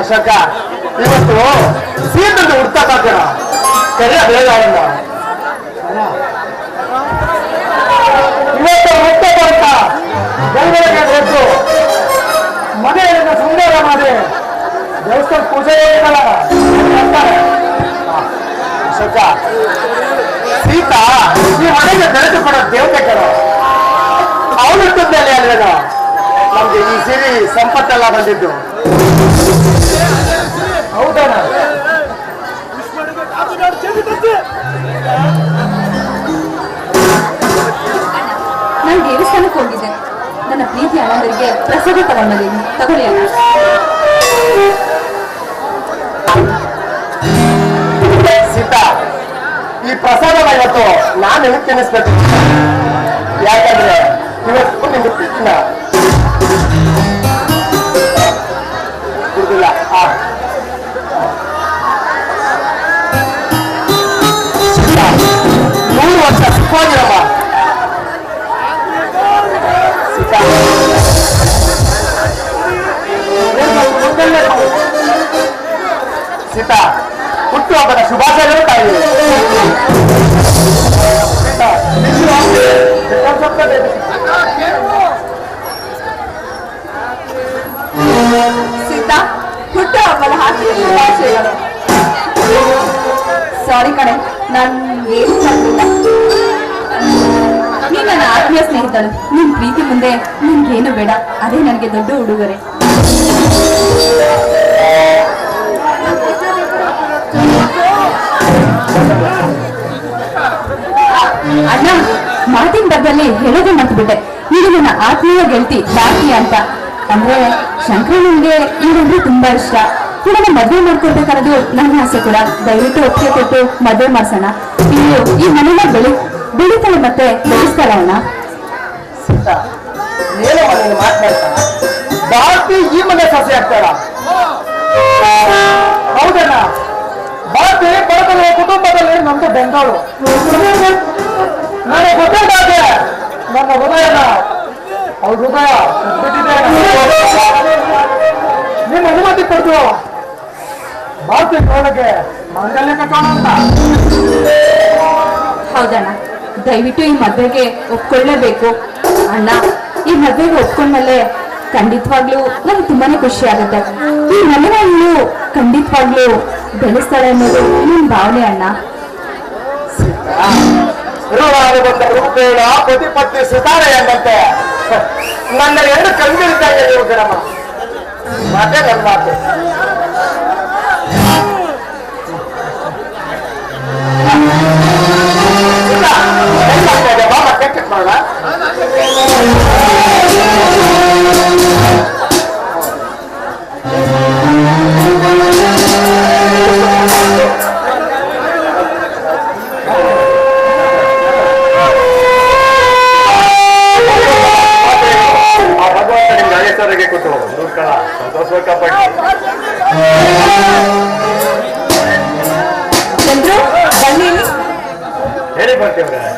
ಅಶೋಕ ಇವತ್ತು ಸೀಟನ್ನು ಹುಡ್ತಾ ಸಾಧ್ಯ ಕರೆ ಬೇಗ ಅವನ್ನ ಇವತ್ತು ಹುಟ್ಟ ಅಂತ ಬೆಂಗಳೂರಿಗೆ ಬೇಕು ಮನೆಯಲ್ಲಿನ ಸುಂದರ ಮಾಡಿ ದೇವಸ್ಥಾನ ಪೂಜೆ ಅಂತಾರೆ. ಅಶೋಕ, ಸೀತಾ, ಈ ಮನೆಗೆ ಬೆಳೆದು ಕೊಡೋ ದೇವತೆ ಕಣ ಅವಳು ಅಲ್ಲಿ ಅಲ್ವೇನೋ? ನಮ್ಗೆ ಈ ಸಿರಿ ಸಂಪತ್ತೆಲ್ಲ ಬಂದಿದ್ದು. ಹೌದಣ್ಣ. ನಾನು ದೇವಸ್ಥಾನಕ್ಕೆ ಹೋಗಿದ್ದೆ. ನನ್ನ ಪ್ರೀತಿ ಅಣ್ಣರಿಗೆ ಪ್ರಸಾದ ತಗೊಂಡಿದ್ದೀನಿ ತಗೊಳ್ಳಿ ಅಣ್ಣ. ಸೀತಾ ಈ ಪ್ರಸಾದನ ಇವತ್ತು ನಾನು ತಿನ್ನಿಸ್ಬೇಕು? ಯಾಕಂದ್ರೆ ಇವತ್ತು ನಿಮ್ಗೆ ಶುಭಾಶಯಗಳು ತಾಯಿ ಸೀತಾ, ಹಬ್ಬದ ಶುಭಾಶಯಗಳು. ಸಾರಿ ಕಣೆ ನೀನ್ ನನ್ನ ಆತ್ಮೀಯ ಸ್ನೇಹಿತಳು. ನಿನ್ ಪ್ರೀತಿ ಮುಂದೆ ನಿನ್ಗೇನು ಬೇಡ ಅದೇ ನನಗೆ ದೊಡ್ಡ ಉಡುಗೊರೆ. ಅಣ್ಣ, ಮಾತಿನ ಡಬ್ಬಲ್ಲಿ ಹೇಳೋದು ಮರ್ತ್ಬಿಟ್ಟೆ. ಇದು ನನ್ನ ಆತ್ಮೀಯ ಗೆಳತಿ ಬಾಕಿ ಅಂತ. ಅಂದ್ರೆ ಶಂಕರನಿಗೆ ಇವರಂದ್ರೆ ತುಂಬಾ ಇಷ್ಟ. ಕೂಡ ಮದುವೆ ಮಾಡ್ಕೊಡ್ಬೇಕಾದ್ದು ನನ್ನ ಆಸೆ ಕೂಡ. ದಯವಿಟ್ಟು ಒಪ್ಪಿಗೆ ಕೊಟ್ಟು ಮದುವೆ ಮಾಡ್ಸೋಣ. ಇನ್ನು ಈ ಮನೆನ ಬೆಳಿ ಬೆಳಿತಾಳೆ ಮತ್ತೆ ಬೆಳೆಸ್ತಾಳ ಅಣ್ಣ. ಸೀತಾ ಏನು ಮನೇಲಿ ಮಾತಾಡ್ತಾ ಭಾರತಿ ಈ ಮನೆ ಸಸಿ ಆಗ್ತಾರ? ಹೌದಣ್ಣ. ನಮ್ದು ಬೆಂಗಾಳು ನನಗೆ ಗೊತ್ತಾಗ ನನ್ನ ಹೃದಯನ ಅವ್ರ ಹೃದಯ. ನಿಮ್ಮ ಅನುಮತಿ ಕೊಡ್ತು ಭಾರತಿ ನೋಡಕ್ಕೆ ಮಂಗಲ್ಯ ಕಟ್ಟೋಣ ಅಂತ. ಹೌದಣ್ಣ, ದಯವಿಟ್ಟು ಈ ಮದುವೆಗೆ ಒಪ್ಕೊಳ್ಳೇಬೇಕು. ಅಣ್ಣ, ಈ ಮದುವೆಗೆ ಒಪ್ಕೊಂಡ್ಮೇಲೆ ಖಂಡಿತವಾಗ್ಲೂ ನನಗೆ ತುಂಬಾನೇ ಖುಷಿ ಆಗುತ್ತೆ. ಈ ಮನೆಯನ್ನು ಖಂಡಿತವಾಗ್ಲೂ ಬೆಳೆಸ್ತಾಳೆ ಅನ್ನೋದು ನಿಮ್ಮ ಭಾವನೆ ಅಣ್ಣ. ಋಣಾನುಬಂಧ ರೂಪೇಣ ಪ್ರತಿಪತ್ತಿ ಸುಧಾರೆ ಎಂದಂತೆ ನನ್ನ ಎರಡು ಕಣ್ಗಳಿದ್ದಾಗ ನೀವು ಗಣಮ ಮಾತೆ ನನ್ನ ಮಾತು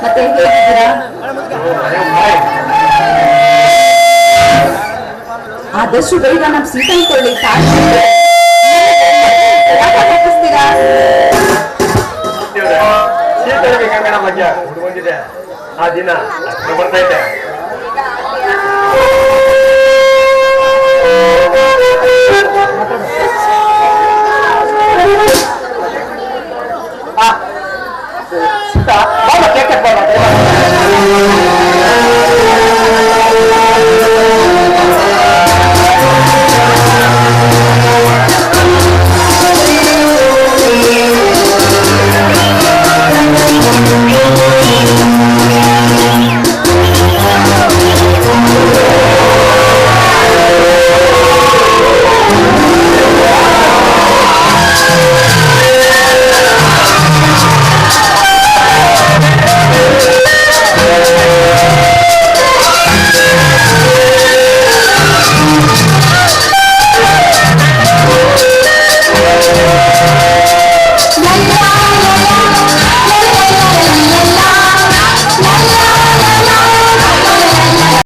ಮತ್ತೆ ಆದಷ್ಟು ಬೇಗ ನಮ್ ಸೀಟನ್ ಕೊಳ್ಳಿ ತಪ್ಪಿಸ್ತೀರಾ ಶೀತಳಿಗೆ ಕಂಗಣ ಮಧ್ಯ ಹುಡುಗೊಂಡಿದೆ ಆ ದಿನ ಬರ್ತಾ ಬರ್ತೈತೆ